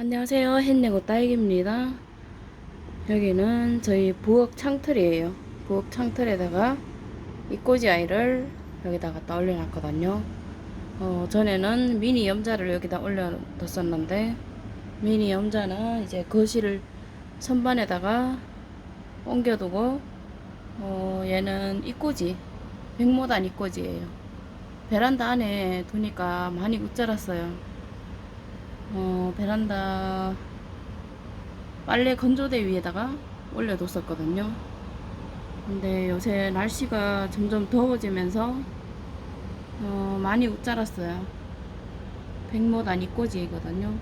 안녕하세요. 햇내고 딸기입니다. 여기는 저희 부엌 창틀이에요. 부엌 창틀에다가 이 꼬지 아이를 여기다 갖다 올려놨거든요. 어, 전에는 미니 염자를 여기다 올려뒀었는데 미니 염자는 이제 거실 선반에다가 옮겨두고 어, 얘는 이꼬지 백모단 이꼬지예요. 베란다 안에 두니까 많이 웃자랐어요. 어, 베란다 빨래 건조대 위에다가 올려뒀었거든요. 근데 요새 날씨가 점점 더워지면서 어, 많이 웃자랐어요. 백못 아니 꼬지거든요.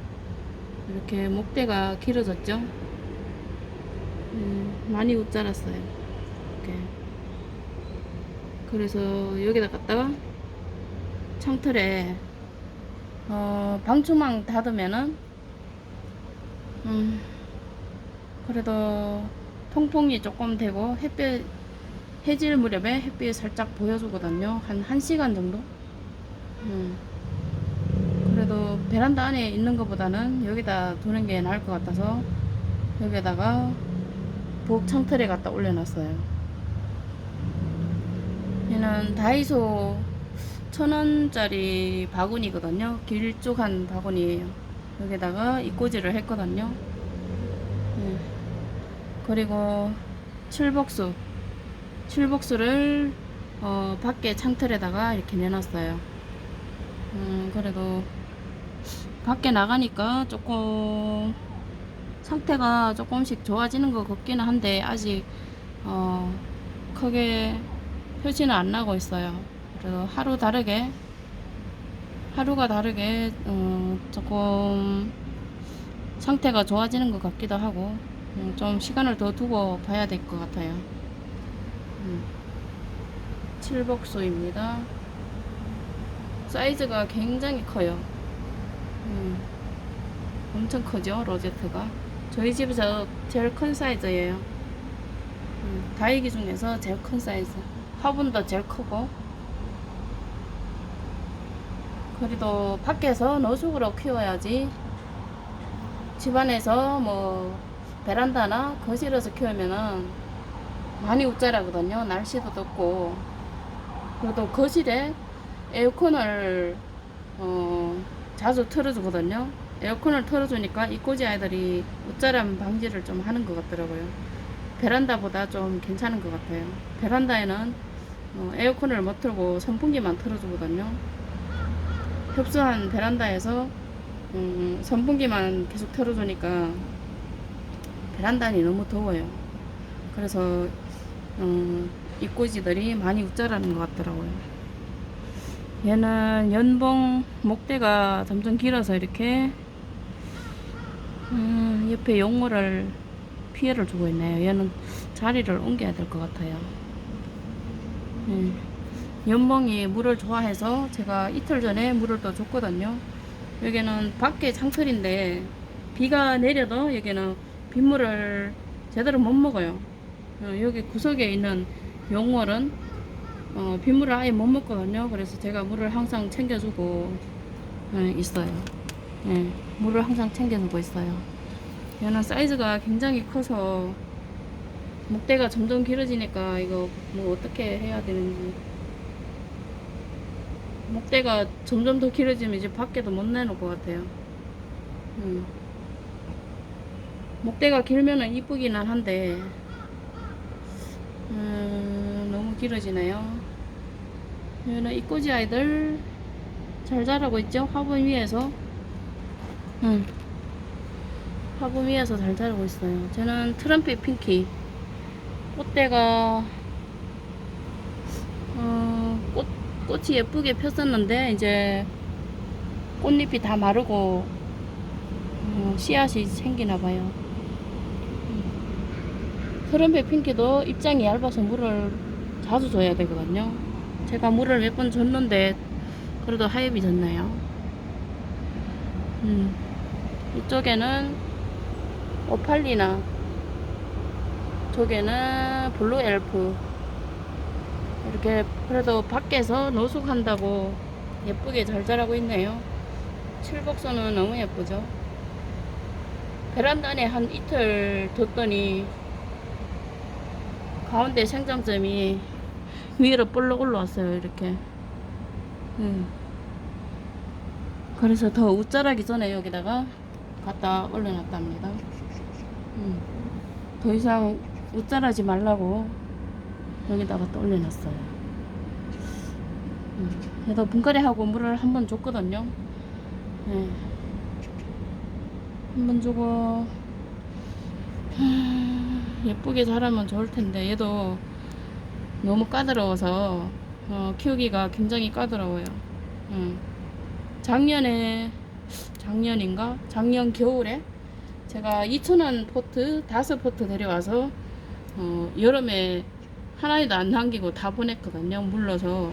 이렇게 목대가 길어졌죠. 음, 많이 웃자랐어요. 이렇게. 그래서 여기다 갖다가 창틀에 어, 방충망 닫으면은, 음, 그래도 통풍이 조금 되고, 햇빛, 해질 무렵에 햇빛 살짝 보여주거든요. 한 1시간 정도? 음, 그래도 베란다 안에 있는 것보다는 여기다 두는 게 나을 것 같아서, 여기다가 부엌 창틀에 갖다 올려놨어요. 얘는 다이소 천 원짜리 바구니거든요. 길쭉한 바구니예요. 여기다가 이꼬지를 했거든요. 예. 그리고 칠복수, 칠복수를 어, 밖에 창틀에다가 이렇게 내놨어요. 음, 그래도 밖에 나가니까 조금 상태가 조금씩 좋아지는 것 같기는 한데 아직 어, 크게 표시는 안 나고 있어요. 그래서 하루 다르게 하루가 다르게 어, 조금 상태가 좋아지는 것 같기도 하고 음, 좀 시간을 더 두고 봐야 될 것 같아요. 음. 칠복수입니다. 사이즈가 굉장히 커요. 음, 엄청 크죠 로제트가. 저희 집에서 제일 큰 사이즈예요. 음, 다이기 중에서 제일 큰 사이즈. 화분도 제일 크고 그래도 밖에서 노숙으로 키워야지. 집안에서 뭐 베란다나 거실에서 키우면은 많이 웃자라거든요. 날씨도 덥고. 그래도 거실에 에어컨을 어 자주 틀어주거든요. 에어컨을 틀어주니까 이꼬지 아이들이 웃자람 방지를 좀 하는 것 같더라고요. 베란다보다 좀 괜찮은 것 같아요. 베란다에는 어 에어컨을 못 틀고 선풍기만 틀어주거든요 협소한 베란다에서 음, 선풍기만 계속 틀어주니까 베란다니 너무 더워요. 그래서 음, 입꼬지들이 많이 웃자라는 것 같더라고요. 얘는 연봉 목대가 점점 길어서 이렇게 음, 옆에 용모를 피해를 주고 있네요. 얘는 자리를 옮겨야 될 것 같아요. 음. 연봉이 물을 좋아해서 제가 이틀 전에 물을 또 줬거든요. 여기는 밖에 창틀인데 비가 내려도 여기는 빗물을 제대로 못 먹어요. 어, 여기 구석에 있는 용월은 어, 빗물을 아예 못 먹거든요. 그래서 제가 물을 항상 챙겨주고 어, 있어요. 예, 물을 항상 챙겨주고 있어요. 얘는 사이즈가 굉장히 커서 목대가 점점 길어지니까 이거 뭐 어떻게 해야 되는지 목대가 점점 더 길어지면 이제 밖에도 못 내놓을 것 같아요. 음. 목대가 길면은 이쁘기는 한데, 음, 너무 길어지네요. 얘는 이꼬지 아이들 잘 자라고 있죠? 화분 위에서. 음. 화분 위에서 잘 자라고 있어요. 저는 트럼펫 핑키. 꽃대가, 어, 꽃, 꽃이 예쁘게 폈었는데 이제 꽃잎이 다 마르고 어, 씨앗이 생기나 봐요. 트럼펫 핑키도 입장이 얇아서 물을 자주 줘야 되거든요. 제가 물을 몇 번 줬는데 그래도 하엽이 졌나요? 음, 이쪽에는 오팔리나, 저게는 블루 엘프. 이렇게 그래도 밖에서 노숙한다고 예쁘게 잘 자라고 있네요. 칠복선은 너무 예쁘죠. 베란다 안에 한 이틀 뒀더니 가운데 생장점이 위로 볼록 올라왔어요 이렇게 음. 그래서 더 웃자라기 전에 여기다가 갖다 올려놨답니다 음. 더 이상 웃자라지 말라고 여기다가 또 올려놨어요 음. 그래도 분갈이하고 물을 한 번 줬거든요 네. 한번 주고 하, 예쁘게 자라면 좋을 텐데 얘도 너무 까다로워서 어, 키우기가 굉장히 까다로워요. 음. 작년에 작년인가 작년 겨울에 제가 2,000원 포트 다섯 포트 데려와서 어, 여름에 하나도 안 남기고 다 보냈거든요. 물러서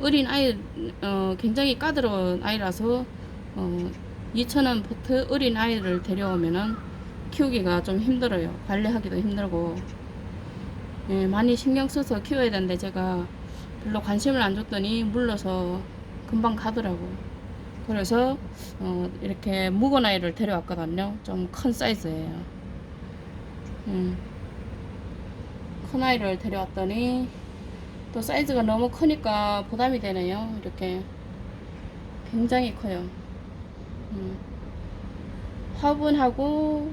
어린 아이 어, 굉장히 까다로운 아이라서 어, 2,000원 포트 어린 아이를 데려오면은 키우기가 좀 힘들어요. 관리하기도 힘들고 예, 많이 신경 써서 키워야 되는데 제가 별로 관심을 안 줬더니 물러서 금방 가더라고. 그래서 어, 이렇게 묵은 아이를 데려왔거든요. 좀 큰 사이즈예요. 음. 큰 아이를 데려왔더니 또 사이즈가 너무 크니까 부담이 되네요. 이렇게 굉장히 커요. 음. 화분하고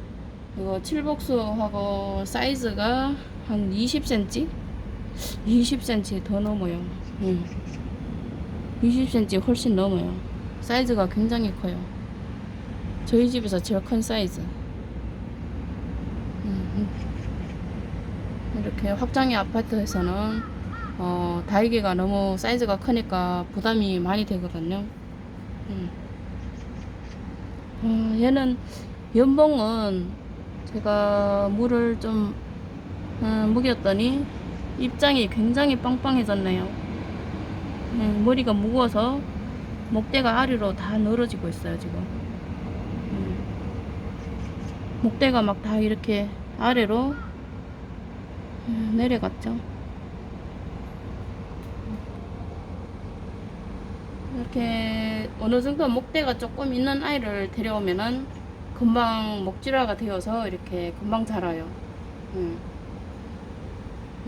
이거 칠복수하고 사이즈가 한 20cm? 20cm 더 넘어요. 음. 20cm 훨씬 넘어요. 사이즈가 굉장히 커요. 저희 집에서 제일 큰 사이즈. 음. 이렇게 확장의 아파트에서는 어, 다이기가 너무 사이즈가 크니까 부담이 많이 되거든요. 음. 어, 얘는 연봉은 제가 물을 좀 음, 묵였더니 입장이 굉장히 빵빵해졌네요. 음, 머리가 무거워서 목대가 아래로 다 늘어지고 있어요 지금. 음, 목대가 막 다 이렇게 아래로 음, 내려갔죠. 이렇게 어느 정도 목대가 조금 있는 아이를 데려오면은 금방 목질화가 되어서 이렇게 금방 자라요. 음.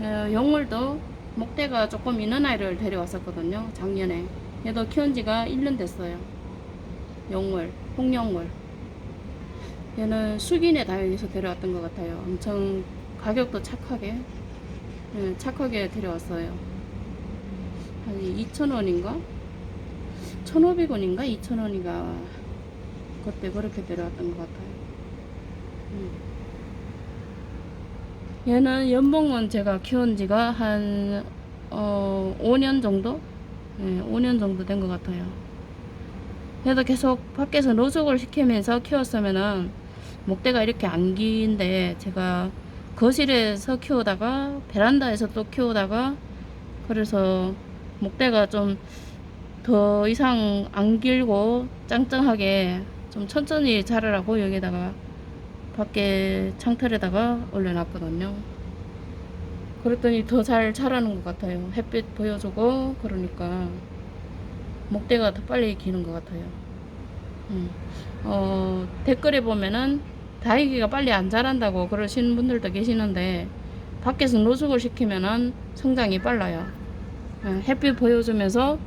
어, 영월도 목대가 조금 있는 아이를 데려왔었거든요. 작년에. 얘도 키운 지가 1년 됐어요. 영월, 홍영월. 얘는 숙인에 다여기서 데려왔던 것 같아요. 엄청 가격도 착하게, 예, 착하게 데려왔어요. 한 2,000원인가? 1,500원인가? 2,000원인가? 그때 그렇게 데려왔던 것 같아요. 음. 얘는 연봉은 제가 키운 지가 한, 어, 5년 정도? 네, 5년 정도 된 것 같아요. 얘도 계속 밖에서 노숙을 시키면서 키웠으면은 목대가 이렇게 안 긴데 제가 거실에서 키우다가 베란다에서 또 키우다가 그래서 목대가 좀 더 이상 안 길고 짱짱하게 좀 천천히 자라라고 여기다가 밖에 창틀에다가 올려놨거든요. 그랬더니 더 잘 자라는 것 같아요. 햇빛 보여주고 그러니까 목대가 더 빨리 기는 것 같아요. 음. 어, 댓글에 보면은 다이기가 빨리 안 자란다고 그러시는 분들도 계시는데 밖에서 노숙을 시키면은 성장이 빨라요. 어, 햇빛 보여주면서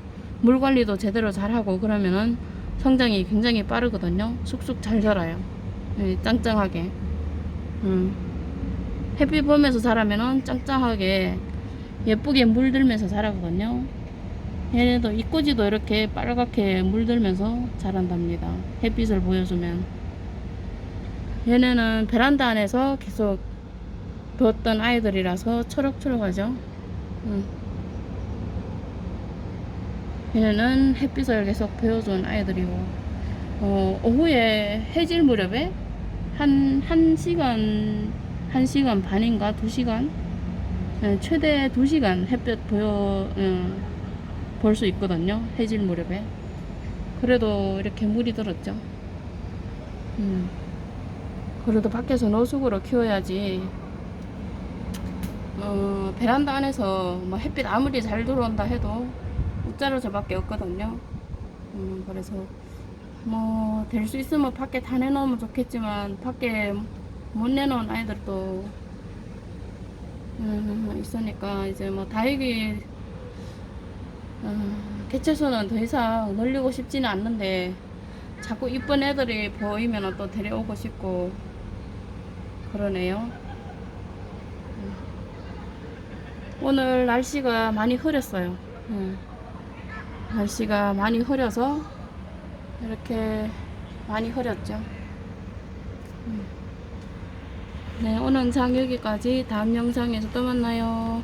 물 관리도 제대로 잘하고 그러면은 성장이 굉장히 빠르거든요. 쑥쑥 잘 자라요. 네, 짱짱하게. 음. 햇빛 보면서 자라면은 짱짱하게 예쁘게 물들면서 자라거든요. 얘네도 입꼬지도 이렇게 빨갛게 물들면서 자란답니다. 햇빛을 보여주면. 얘네는 베란다 안에서 계속 뒀던 아이들이라서 초록초록하죠. 음. 얘네는 햇빛을 계속 배워준 아이들이고, 어, 오후에 해질 무렵에 한, 한 시간, 한 시간 반인가 두 시간? 예, 최대 두 시간 햇볕 보여, 음, 볼수 있거든요. 해질 무렵에. 그래도 이렇게 물이 들었죠. 음. 그래도 밖에서 노숙으로 키워야지. 어, 베란다 안에서 뭐 햇빛 아무리 잘 들어온다 해도 웃자로 저밖에 없거든요. 음, 그래서 뭐 될 수 있으면 밖에 다 내놓으면 좋겠지만 밖에 못 내놓은 아이들도 음, 있으니까 이제 뭐 다육이 음, 개체수는 더 이상 늘리고 싶지는 않는데 자꾸 이쁜 애들이 보이면 또 데려오고 싶고 그러네요. 음. 오늘 날씨가 많이 흐렸어요. 음. 날씨가 많이 흐려서 이렇게 많이 흐렸죠. 음. 네, 오늘 영상 여기까지 다음 영상에서 또 만나요.